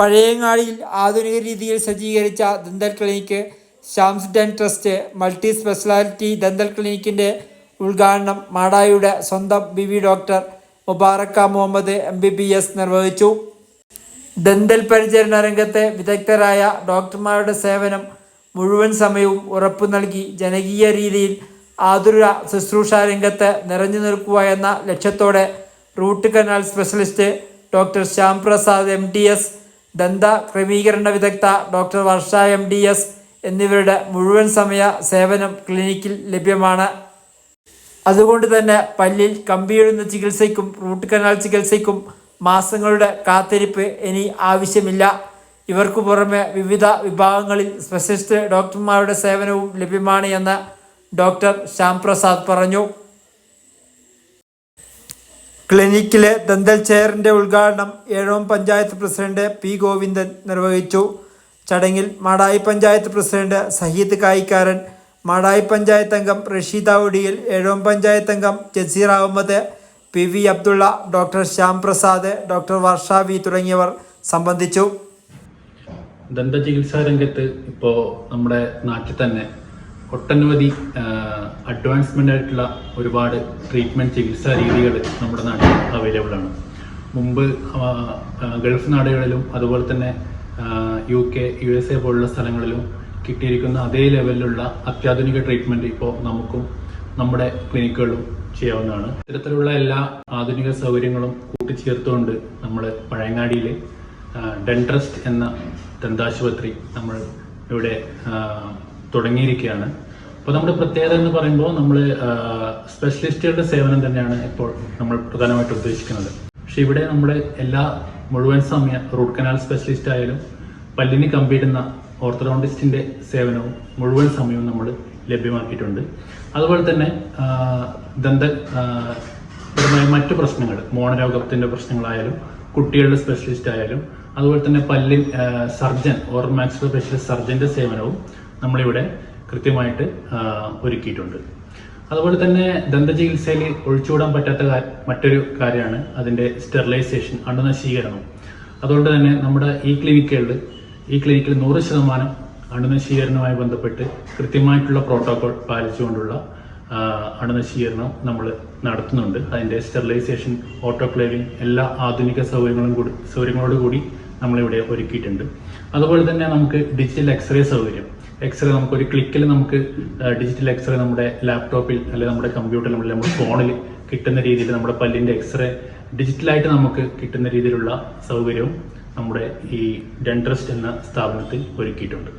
പഴയങ്ങാടിയിൽ ആധുനിക രീതിയിൽ സജ്ജീകരിച്ച dental clinic Shams den trust multi speciality dental ക്ലിനിക്കിന്റെ ഉദ്ഘാടനം മാടായിയുടെ സ്വന്തം B V doctor Mubaraka Muhammad M B B S നിർവഹിച്ചു. ദന്തൽ പരിചരണ രംഗത്തെ വിദഗ്ധരായ ഡോക്ടർമാരുടെ സേവനം മുഴുവൻ സമയവും ഉറപ്പു നൽകി ജനകീയ രീതിയിൽ ആതുര ശുശ്രൂഷ രംഗത്ത് നിറഞ്ഞു നിൽക്കുക എന്ന ലക്ഷ്യത്തോടെ root canal specialist doctor Shyam Prasad M T S ദന്ത ക്രമീകരണ വിദഗ്ധ doctor Varsha M D S എന്നിവരുടെ മുഴുവൻ സമയ സേവനം ക്ലിനിക്കിൽ ലഭ്യമാണ്. അതുകൊണ്ട് തന്നെ പല്ലിൽ കമ്പിയിടുന്ന ചികിത്സയ്ക്കും റൂട്ട് കനാൽ ചികിത്സയ്ക്കും മാസങ്ങളുടെ കാത്തിരിപ്പ് ഇനി ആവശ്യമില്ല. ഇവർക്കു പുറമെ വിവിധ വിഭാഗങ്ങളിൽ സ്പെഷ്യലിസ്റ്റ് ഡോക്ടർമാരുടെ സേവനവും ലഭ്യമാണ് എന്ന് ഡോക്ടർ ശ്യാം പ്രസാദ് പറഞ്ഞു. ക്ലിനിക്കിലെ ദന്തൽ ചെയറിന്റെ ഉദ്ഘാടനം ഏഴോം പഞ്ചായത്ത് പ്രസിഡന്റ് പി ഗോവിന്ദൻ നിർവഹിച്ചു. ചടങ്ങിൽ മാടായി പഞ്ചായത്ത് പ്രസിഡന്റ് സഹീദ് കായിക്കാരൻ മാടായി പഞ്ചായത്ത് അംഗം റഷീദ ഒടിയിൽ ഏഴോം പഞ്ചായത്ത് അംഗം Jaseer Ahmed P V Abdulla doctor Shyam Prasad doctor Varsha തുടങ്ങിയവർ സംബന്ധിച്ചു. ദന്ത ചികിത്സാ രംഗത്ത് ഇപ്പോൾ നമ്മുടെ നാട്ടിൽ തന്നെ ഒട്ടനവധി അഡ്വാൻസ്മെന്റ് ആയിട്ടുള്ള ഒരുപാട് ട്രീറ്റ്മെന്റ് ചികിത്സാ രീതികൾ നമ്മുടെ നാട്ടിൽ അവൈലബിൾ ആണ്. മുമ്പ് ഗൾഫ് നാടുകളിലും അതുപോലെ തന്നെ U K U S A പോലുള്ള സ്ഥലങ്ങളിലും കിട്ടിയിരിക്കുന്ന അതേ ലെവലിലുള്ള അത്യാധുനിക ട്രീറ്റ്മെന്റ് ഇപ്പോൾ നമുക്കും നമ്മുടെ ക്ലിനിക്കുകളും ചെയ്യാവുന്നതാണ്. ഇത്തരത്തിലുള്ള എല്ലാ ആധുനിക സൗകര്യങ്ങളും കൂട്ടിച്ചേർത്തുകൊണ്ട് നമ്മൾ പഴയങ്ങാടിയിലെ ഡെൻട്രസ്റ്റ് എന്ന ദന്താശുപത്രി നമ്മൾ ഇവിടെ തുടങ്ങിയിരിക്കുകയാണ്. അപ്പോൾ നമ്മുടെ പ്രത്യേകത എന്ന് പറയുമ്പോൾ നമ്മൾ സ്പെഷ്യലിസ്റ്റുകളുടെ സേവനം തന്നെയാണ് ഇപ്പോൾ നമ്മൾ പ്രധാനമായിട്ട് ഉദ്ദേശിക്കുന്നത്. പക്ഷെ ഇവിടെ നമ്മുടെ എല്ലാ മുഴുവൻ സമയ റൂട്ട് കനാൽ സ്പെഷ്യലിസ്റ്റ് ആയാലും പല്ലിന് കമ്പിയിടുന്ന ഓർത്തഡോണ്ടിസ്റ്റിന്റെ സേവനവും മുഴുവൻ സമയവും നമ്മൾ ലഭ്യമാക്കിയിട്ടുണ്ട്. അതുപോലെ തന്നെ ദന്ത പരമായ മറ്റു പ്രശ്നങ്ങൾ മോണരോഗത്തിന്റെ പ്രശ്നങ്ങളായാലും കുട്ടികളുടെ സ്പെഷ്യലിസ്റ്റ് ആയാലും അതുപോലെ തന്നെ പല്ലിൻ സർജൻ ഓർ മാക്സിലോ സ്പെഷ്യലിസ്റ്റ് സർജന്റെ സേവനവും നമ്മളിവിടെ കൃത്യമായിട്ട് ഒരുക്കിയിട്ടുണ്ട്. അതുപോലെ തന്നെ ദന്തചികിത്സയിൽ ഒഴിച്ചുകൂടാൻ പറ്റാത്ത മറ്റൊരു കാര്യമാണ് അതിന്റെ സ്റ്റെറിലൈസേഷൻ അണുനശീകരണം. അതുകൊണ്ട് തന്നെ നമ്മുടെ ഈ ക്ലിനിക്കുകളിൽ ഈ ക്ലിനിക്കിൽ നൂറ് ശതമാനം അണുനശീകരണവുമായി ബന്ധപ്പെട്ട് കൃത്യമായിട്ടുള്ള പ്രോട്ടോകോൾ പാലിച്ചുകൊണ്ടുള്ള അണുനശീകരണം നമ്മൾ നടത്തുന്നുണ്ട്. അതിന്റെ സ്റ്റെറിലൈസേഷൻ ഓട്ടോക്ലേവിംഗ് എല്ലാ ആധുനിക സൗകര്യങ്ങളും കൂടി സൗകര്യങ്ങളോടുകൂടി നമ്മളിവിടെ ഒരുക്കിയിട്ടുണ്ട്. അതുപോലെ തന്നെ നമുക്ക് ഡിജിറ്റൽ എക്സ്റേ സൗകര്യം. എക്സ്റേ നമുക്ക് ഒരു ക്ലിക്കിൽ നമുക്ക് ഡിജിറ്റൽ എക്സ്റേ നമ്മുടെ ലാപ്ടോപ്പിൽ അല്ലെങ്കിൽ നമ്മുടെ കമ്പ്യൂട്ടറിൽ അല്ലെങ്കിൽ നമ്മുടെ ഫോണിൽ കിട്ടുന്ന രീതിയിൽ നമ്മുടെ പല്ലിന്റെ എക്സ്റേ ഡിജിറ്റലായിട്ട് നമുക്ക് കിട്ടുന്ന രീതിയിലുള്ള സൗകര്യവും നമ്മുടെ ഈ ഡെൻട്രസ്റ്റ് എന്ന സ്ഥാപനത്തിൽ ഒരുക്കിയിട്ടുണ്ട്.